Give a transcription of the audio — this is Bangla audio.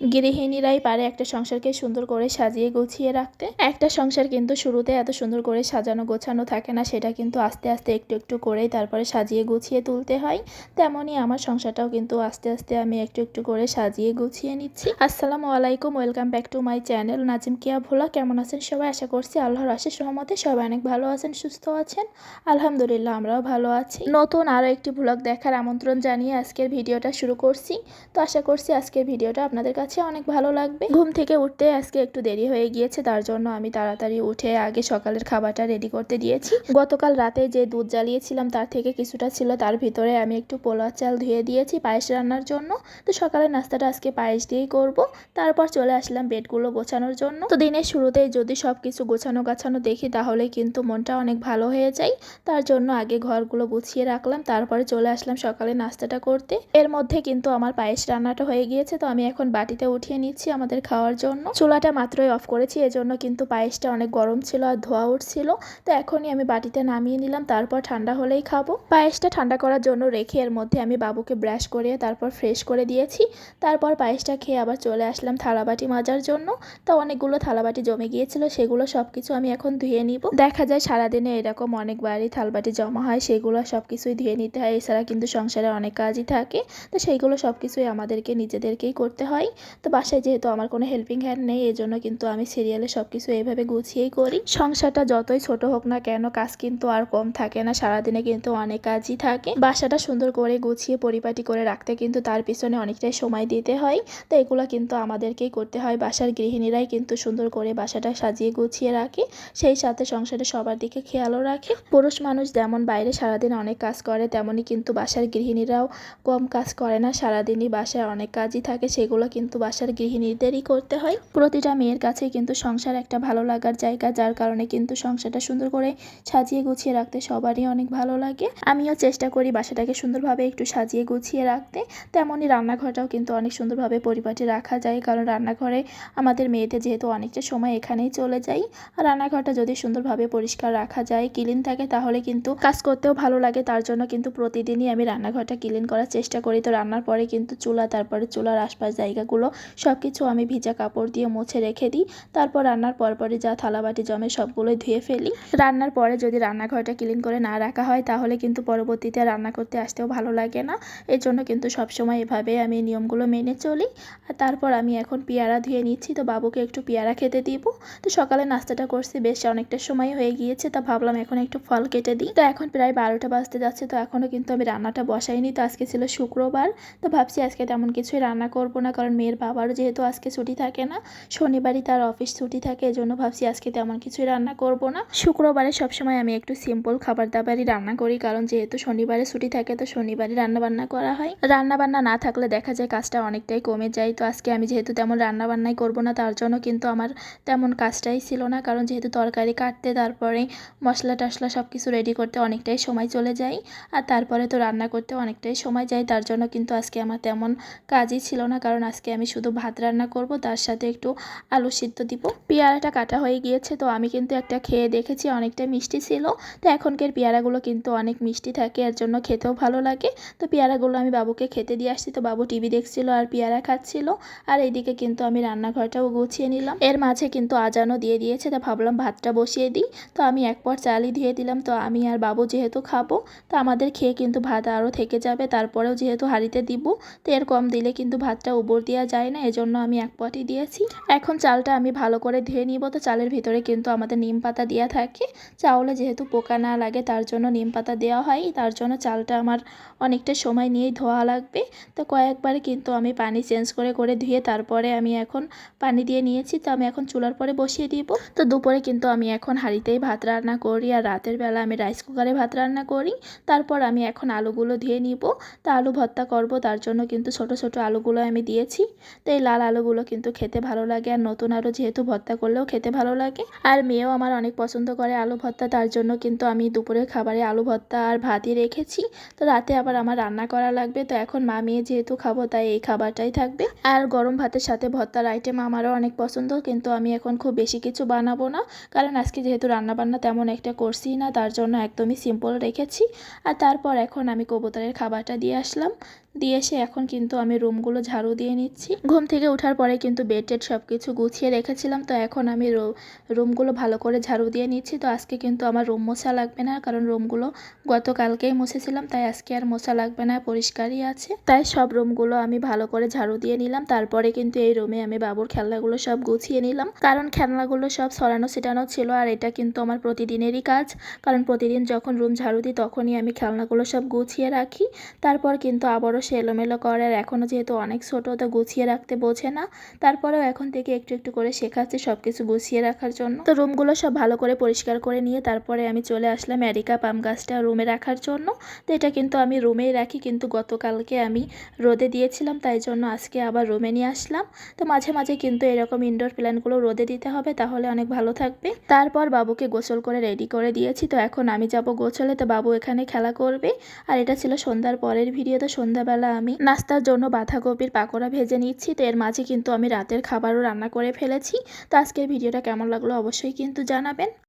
গৃহিণীরাই পারে একটা সংসারকে সুন্দর করে সাজিয়ে গুছিয়ে রাখতে। একটা সংসার কিন্তু শুরুতে এত সুন্দর করে সাজানো গোছানো থাকে না, সেটা কিন্তু আস্তে আস্তে একটু একটু করেই তারপরে সাজিয়ে গুছিয়ে তুলতে হয়। তেমনই আমার সংসারটাও কিন্তু আস্তে আস্তে আমি একটু একটু করে সাজিয়ে গুছিয়ে নিচ্ছি। আসসালামু আলাইকুম, welcome back to my channel Nazim কিয়া ভোলা। কেমন আছেন সবাই? আশা করছি আল্লাহর আশিস রহমতে সবাই অনেক ভালো আছেন, সুস্থ আছেন। আলহামদুলিল্লাহ, আমরাও ভালো আছি। নতুন আরও একটি ভ্লগ দেখার আমন্ত্রণ জানিয়ে আজকের ভিডিওটা শুরু করছি। তো আশা করছি আজকের ভিডিওটা আপনাদের কাছে অনেক ভালো লাগবে। ঘুম থেকে উঠতে আজকে একটু দেরি হয়ে গিয়েছে, তার জন্য আমি তাড়াতাড়ি উঠে আগে সকালের খাবারটা রেডি করতে দিয়েছি। গতকাল রাতে যে দুধ জ্বালিয়েছিলাম, তার থেকে কিছুটা ছিল, তার ভিতরে আমি একটু পোলার চাল ধুয়ে দিয়েছি পায়েস রান্নার জন্য। তো সকালের নাস্তাটা আজকে পায়েস দিয়েই করব। তারপর চলে আসলাম বেডগুলো গোছানোর জন্য। তো দিনের শুরুতেই যদি সব কিছু গোছানো গাছানো দেখি, তাহলে কিন্তু মনটা অনেক ভালো হয়ে যায়। তার জন্য আগে ঘরগুলো গুছিয়ে রাখলাম, তারপরে চলে আসলাম সকালে নাস্তাটা করতে। এর মধ্যে কিন্তু আমার পায়েস রান্নাটা হয়ে গিয়েছে, তো আমি এখন বাটিতে উঠিয়ে নিচ্ছি আমাদের খাওয়ার জন্য। চুলাটা মাত্রই অফ করেছি, এজন্য কিন্তু পায়েসটা অনেক গরম ছিল আর ধোয়া উঠছিল। তো এখনই আমি বাটিতে নামিয়ে নিলাম, তারপর ঠান্ডা হলেই খাব। পায়েসটা ঠান্ডা করার জন্য রেখে এর মধ্যে আমি বাবুকে ব্রাশ করিয়ে তারপর ফ্রেশ করে দিয়েছি। তারপর পায়েসটা খেয়ে আবার চলে আসলাম থালাবাটি মাজার জন্য। তো অনেকগুলো থালাবাটি জমে গিয়েছিল, সেগুলো সব কিছু আমি এখন ধুয়ে নিব। দেখা যায় সারাদিনে এরকম অনেকবারই থালবাটি জমা হয়, সেগুলো সব কিছুই ধুয়ে নিতে হয়। এছাড়া কিন্তু সংসারে অনেক কাজই থাকে, তো সেইগুলো সব কিছুই আমাদেরকে নিজেদেরকেই করতে হয়। তো বাসায় যেহেতু আমার কোনো হেল্পিং হ্যান্ড নেই এই জন্য কিন্তু আমি সিরিয়ালে সব কিছু এইভাবে গুছিয়েই করি। সংসারটা যতই ছোট হোক না কেন, কাজ কিন্তু আর কম থাকে না, সারাদিনে কিন্তু অনেক কাজই থাকে। বাসাটা সুন্দর করে গুছিয়ে পরিপাটি করে রাখতে কিন্তু তার পিছনে অনেকটাই সময় দিতে হয়। তো এগুলো কিন্তু আমাদেরকেই করতে হয়। বাসার গৃহিণীরাই কিন্তু সুন্দর করে বাসাটা সাজিয়ে গুছিয়ে রাখে। সেই সাথে সংসারে সবার দিকে খেয়ালও রাখে। পুরুষ মানুষ যেমন বাইরে সারাদিন অনেক কাজ করে, তেমনই কিন্তু বাসার গৃহিণীরাও কম কাজ করে না। সারাদিনই বাসায় অনেক কাজই থাকে। সেগুলো কিন্তু বাসার গৃহিণীদেরই করতে হয়, প্রতিটা মেয়ের কাছে কিন্তু সংসার একটা ভালো লাগার জায়গা, যার কারণে কিন্তু সংসারটা সুন্দর করে সাজিয়ে গুছিয়ে রাখতে সবারই অনেক ভালো লাগে। আমিও চেষ্টা করি বাসাটাকে সুন্দরভাবে একটু সাজিয়ে গুছিয়ে রাখতে। তেমনই রান্নাঘরটাও কিন্তু অনেক সুন্দরভাবে পরিপাটি রাখা যায়, কারণ রান্নাঘরে আমাদের মেয়েদের যেহেতু অনেকটা সময় এখানেই চলে যায়। আর রান্নাঘরটা যদি সুন্দরভাবে পরিষ্কার রাখা যায়, ক্লিন থাকে, তাহলে কিন্তু কাজ করতেও ভালো লাগে। তার জন্য কিন্তু প্রতিদিনই আমি রান্নাঘরটা ক্লিন করার চেষ্টা করি। তো রান্নার পরে কিন্তু চুলা, তারপরে চুলার আশপাশ জায়গাগুলো সব কিছু আমি ভিজা কাপড় দিয়ে মুছে রেখে দিই, তারপর রান্নার পরপরই যা থালাবাটি জমে সবগুলোই ধুয়ে ফেলি। রান্নার পরে যদি রান্নাঘরটা ক্লিন করে না রাখা হয়, তাহলে কিন্তু পরবর্তীতে রান্না করতে আসতেও ভালো লাগে না। এর জন্য কিন্তু সবসময় এভাবে আমি নিয়মগুলো মেনে চলি। আর তারপর আমি এখন পেয়ারা ধুয়ে নিচ্ছি, তো বাবুকে একটু পেয়ারা খেতে দিব। তো সকালে নাস্তাটা করছি, বেশ অনেকটা সময় হয়ে গিয়েছে, তা ভাবলাম এখন একটু ফল কেটে দিই। তো এখন প্রায় বারোটা বাজতে যাচ্ছে, তো এখনও কিন্তু আমি রান্নাটা বসাইনি, তো আজকে ছিল শুক্রবার। তো ভাবছি আজকে তেমন কিছুই রান্না করব না, কারণ মেয়ের বাবারও যেহেতু আজকে ছুটি থাকে না, শনিবারই তার অফিস ছুটি থাকে, এজন্য ভাবছি আজকে তেমন কিছুই রান্না করব না। শুক্রবারে সবসময় আমি একটু সিম্পল খাবার দাবারই রান্না করি, কারণ যেহেতু শনিবারে ছুটি থাকে, তো শনিবারই রান্না বান্না করা হয়। রান্না বান্না না থাকলে দেখা যায় কাজটা অনেকটাই কমে যায়, তো আজকে আমি যেহেতু তেমন রান্না বান্নাই করব না, তার জন্য কিন্তু আমার তেমন কাজটাই ছিল না, কারণ যেহেতু তরকারি কাটতে, তারপরে মশলা টশলা সব কিছু রেডি করতে অনেকটাই সময় চলে যায়, আর তারপরে তো রান্না করতে অনেকটাই সময় যায়, তার জন্য কিন্তু আজকে আমার তেমন কাজই ছিল না, কারণ আজকে আমি শুধু ভাত রান্না করব, তার সাথে একটু আলু সিদ্ধ দিব। পেয়ারাটা কাটা হয়ে গিয়েছে, তো আমি কিন্তু একটা খেয়ে দেখেছি, অনেকটা মিষ্টি ছিল। তো এখনকার পেয়ারাগুলো কিন্তু অনেক মিষ্টি থাকে, এর জন্য খেতেও ভালো লাগে। তো পেয়ারাগুলো আমি বাবুকে খেতে দিয়ে আসছি, তো বাবু টিভি দেখছিল আর পেয়ারা খাচ্ছিল। আর এইদিকে কিন্তু আমি রান্নাঘরটাও গুছিয়ে নিলাম। এর মাঝে কিন্তু আজানও দিয়ে দিয়েছে, তা ভাবলাম ভাতটা বসিয়ে দিই। তো আমি এক পর চালই দিয়ে দিলাম, তো আমি আর বাবু যেহেতু খাব, তো আমাদের খেয়ে কিন্তু ভাত আরও থেকে যাবে, তারপরেও যেহেতু হাঁড়িতে দিব, তো এর কম দিলে কিন্তু ভাতটা উপর দেওয়া যায় না, এজন্য আমি এক পটি দিয়েছি। এখন চালটা আমি ভালো করে ধুয়ে নিব। তো চালের ভিতরে কিন্তু আমাদের নিম পাতা দেওয়া থাকে। চাউলে যেহেতু পোকা না লাগে, তার জন্য নিম পাতা দেওয়া হয়। তার জন্য চালটা আমার অনেকটা সময় নিয়েই ধোয়া লাগবে। তো কয়েকবার কিন্তু আমি পানি চেঞ্জ করে করে ধুয়ে তারপরে আমি এখন পানি দিয়ে নিয়েছি। তো আমি এখন চুলার পরে বসিয়ে দিব। তো দুপুরে কিন্তু আমি এখন হাঁড়িতেই ভাত রান্না করি আর রাতের বেলা আমি রাইস কুকারে ভাত রান্না করি। তারপর আমি এখন আলুগুলো ধুয়ে নিব। তা আলু ভর্তা করব, তার জন্য কিন্তু ছোট ছোট আলুগুলো আমি দিয়েছি। তো এই লাল আলুগুলো কিন্তু খেতে ভালো লাগে। আর নতুন আলু যেহেতু ভর্তা করলেও খেতে ভালো লাগে। আর মেয়েও আমার অনেক পছন্দ করে আলু ভর্তা, তার জন্য কিন্তু আমি দুপুরের খাবারে আলু ভর্তা আর ভাতই রেখেছি। তো রাতে আবার আমার রান্না করা লাগবে। তো এখন মা মেয়ে যেহেতু খাব, তাই এই খাবারটাই থাকবে। আর গরম ভাতের সাথে ভর্তার আইটেম আমারও অনেক পছন্দ, কিন্তু আমি এখন খুব বেশি কিছু বানাবো না। কারণ আজকে যেহেতু রান্নাবান্না তেমন একটা করছি না, তার জন্য একদমই সিম্পল রেখেছি। আর তারপর এখন আমি কবুতরের খাবারটা দিয়ে আসলাম। দিয়ে এসে এখন কিন্তু আমি রুমগুলো ঝাড়ু দিয়ে নিচ্ছি। ঘুম থেকে ওঠার পরে কিন্তু বেড টেড সব কিছু গুছিয়ে রেখেছিলাম। তো এখন আমি রুমগুলো ভালো করে ঝাড়ু দিয়ে নিচ্ছি। তো আজকে কিন্তু আমার রুম মোছা লাগবে না, কারণ রুমগুলো গতকালকেই মুছেছিলাম। তাই আজকে আর মোছা লাগবে না, পরিষ্কারই আছে। তাই সব রুমগুলো আমি ভালো করে ঝাড়ু দিয়ে নিলাম। তারপরে কিন্তু এই রুমে আমি বাবুর খেলনাগুলো সব গুছিয়ে নিলাম। কারণ খেলনাগুলো সব সরানো ছিটানো ছিল, আর এটা কিন্তু আমার প্রতিদিনেরই কাজ। কারণ প্রতিদিন যখন রুম ঝাড়ু দিই, তখনই আমি খেলনাগুলো সব গুছিয়ে রাখি। তারপর কিন্তু আবারও সে এলোমেলো করে আর এখনও যেহেতু অনেক ছোটো, তো গুছিয়ে রাখতে বোঝে না। তারপরেও এখন থেকে একটু একটু করে শেখাচ্ছি সব কিছু গুছিয়ে রাখার জন্য। তো রুমগুলো সব ভালো করে পরিষ্কার করে নিয়ে তারপরে আমি চলে আসলাম অ্যারিকা পাম গাছটা রুমে রাখার জন্য। তো এটা কিন্তু আমি রুমেই রাখি, কিন্তু গতকালকে আমি রোদে দিয়েছিলাম, তাই জন্য আজকে আবার রুমে নিয়ে আসলাম। তো মাঝে মাঝে কিন্তু এরকম ইনডোর প্ল্যান্টগুলো রোদে দিতে হবে, তাহলে অনেক ভালো থাকবে। তারপর বাবুকে গোসল করে রেডি করে দিয়েছি, তো এখন আমি যাব গোসলে তো বাবু এখানে খেলা করবে। আর এটা ছিল সন্ধ্যার পরের ভিডিও তো সন্ধ্যাবেলা আমি নাস্তার জন্য বাঁধাকপির পাকোড়া ভেজে নিচ্ছি। তো এর মাঝে কিন্তু আমি রাতের খাবারও রান্না করে ফেলেছি। তো আজকের ভিডিওটা কেমন লাগল অবশ্যই কিন্তু জানাবেন।